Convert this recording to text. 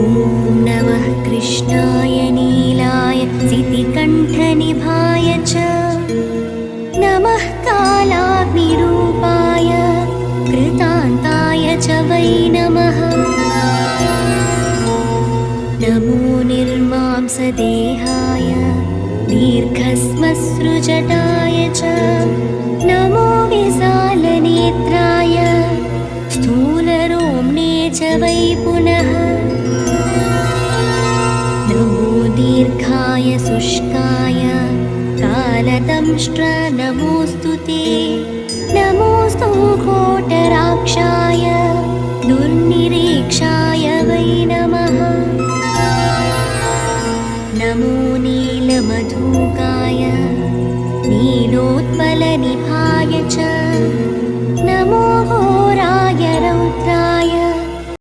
ॐ नमः कृष्णाय नीलाय सितिकण्ठनिभाय च नमः कालाग्निरूपाय कृतान्ताय च वै नमः नमो निर्मांसदेहाय दीर्घस्मसृजटाय च नमो विशालनेत्राय स्थूलरोम्णे च वै पुनः दीर्घाय शुष्काय कालदंष्ट्र नमोऽस्तु ते नमोऽस्तु घोटराक्षाय दुर्निरीक्षाय वै नमः नमो नीलमधुकाय नीलोत्पलनिभाय च नमो